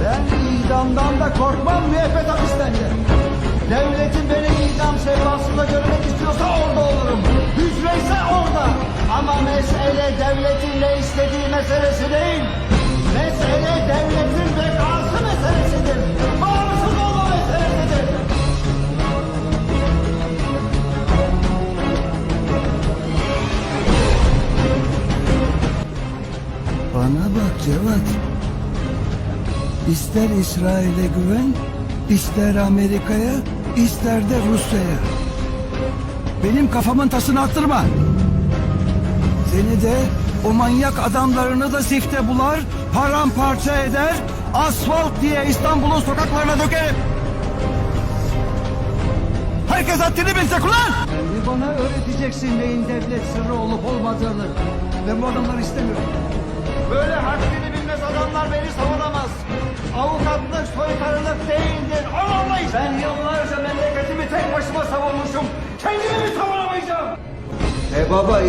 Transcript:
Ben idamdan da korkmam müebbet hapisten de. Devletin beni idam sehpasında görmek istiyorsa orada olurum. Hücre ise orada. Ama mesele devletin ne istediği meselesi değil. Mesele devletin bekası meselesidir. Bağımsız olma meselesidir. Bana bak Cevat. İster İsrail'e güven, ister Amerika'ya, ister de Rusya'ya. Benim kafamın tasını attırma. Seni de o manyak adamlarını da zifte bular, paramparça eder, asfalt diye İstanbul'un sokaklarına dökerim. Herkes haddini bilecek ulan! Şimdi bana öğreteceksin neyin devlet sırrı olup olmadığını. Ben bu adamları istemiyorum. Avukatlık soytarılık değildir. Olamayız. Ben yıllarca memleketimi tek başıma savunmuşum. Kendimi mi savunamayacağım? E baba